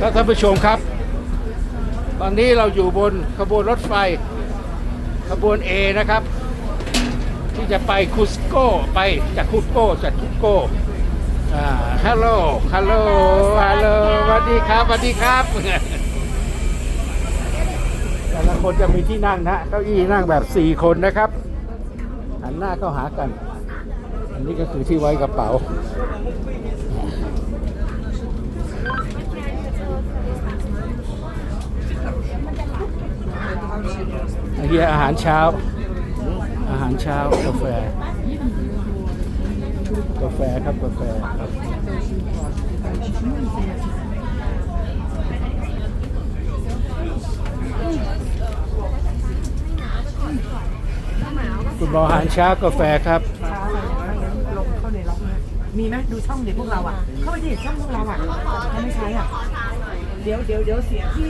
ท่านท่านผู้ชมครับ ตอนนี้เราอยู่บน ขบวนรถไฟ ขบวน A นะครับ ที่จะไปคุสโกไปจากคุสโกจากคุสโกฮัลโหลฮัลโหลฮัลโหลสวัสดีครับสวัสดีครับแต่ละคนจะมีที่นั่งนะเก้าอี้นั่งแบบ 4 คนนะครับหันหน้าเข้าหากัน อันนี้ก็คือที่ไว้กระเป๋าบียร์อาหารเช้า อาหารเช้า กาแฟ กาแฟครับกาแฟคุณบอออาหารเช้า กาแฟครับลงเข้าในล็อกมีไหมดูช่องเด็กพวกเราอ่ะ เข้าไปดิช่องพวกเราอ่ะ ไม่ใช้อ่ะ เดี๋ยวเดี๋ยวเดี๋ยวเสียที่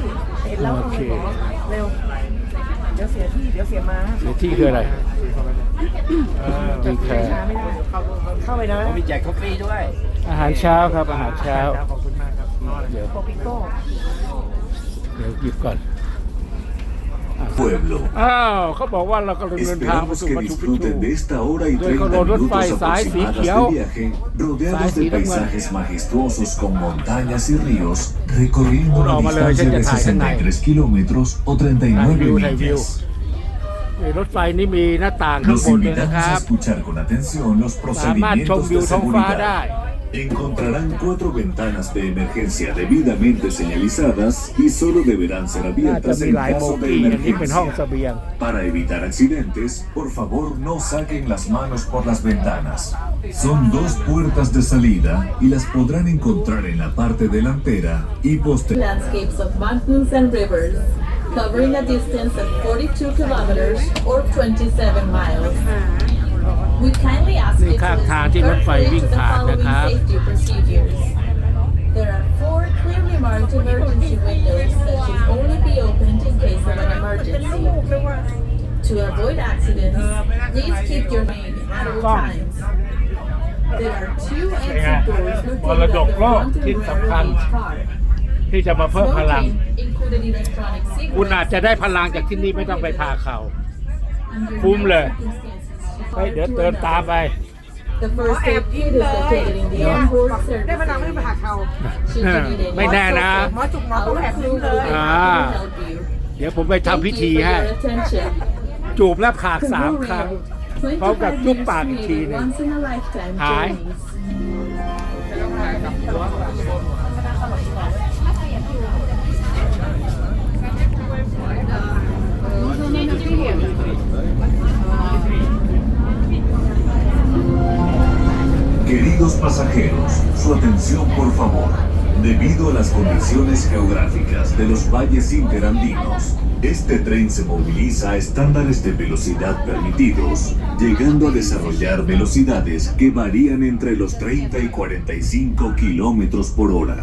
เห็นแล้วคุณหมอเร็วเดี๋ยวเสียที่เดี๋ยวเสียมาเสียที่คืออะไรทีแคร่เข้าไปนะ มีแจกคอฟฟี่ด้วย อาหารเช้าครับ อาหารเช้าขอบคุณมากครับเดี๋ยวโปปิโก้เดี๋ยวหยิบก่อน pueblo. อ้าวเขาบอกว่าเรากำลังเดินทางไปสู่ Esperamos มั que จจุบิชู disfruten de esta hora y โดยขบว30นรถไฟ minutos สายสีเขียว aproximadas de viaje, rodeados de paisajes majestuosos con montañas y ríos, recorriendo una distancia de 63 kilómetros o 39 millas. นี่รถไฟนี่มีหน้าต่างข้าง Los บนเลยนะค invitamos รั a บ escuchar con atención los สามารถชม procedimientos วิว de ท้องฟ้าได้ seguridad, Encontrarán cuatro ventanas de emergencia debidamente señalizadas y solo deberán ser ah, abiertas en caso de emergencia. Para evitar accidentes, por favor no saquen las manos por las ventanas. Son dos puertas de salida y las podrán encontrar en la parte delantera y posterior. นี่ข้างทางที่รถไฟวิ่งผ่านนะครับกล้อเป็นไงบอลดกโลกที่สำคัญ ที่จะมาเพิ่มพลัง คุณอาจจะได้พลังจากที่นี่ไม่ต้องไปพาเขา คุ้มเลยเดี๋ยวเดินตามไปเขาแยได้มานำไม่ไปหาเขาไม่แน่นะมอจุกมอตแอบกินเลยเดี๋ยวผมไปทำพิธีให้ จูบและขากสามครั้งพร้อมกับจุกปากอีกทีหนึ่งหายไม่ต้องมย pasajeros, su atención por favor. Debido a las condiciones geográficas de los valles interandinos, este tren se moviliza a estándares de velocidad permitidos, llegando a desarrollar velocidades que varían entre los 30 y 45 kilómetros por hora.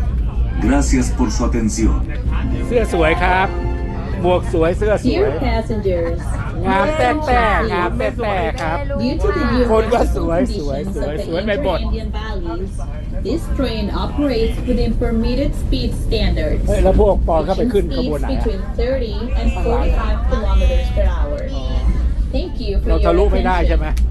Gracias por su atención. หมวกสวยเสื้อสวยงามแป้กๆงามแป้กๆครับ คนก็สวยสวยสวยสวยไปหมด this train operates within permitted speed standards. เฮ้ยแล้วพวกปอนเข้าไป e a c ขึ้นขบวน e e s ไหนอะ between 30 and 45 kilometers per hour. Thank you for เรา your ทะลุไม่ได้ใช่ไหม a t t e n t i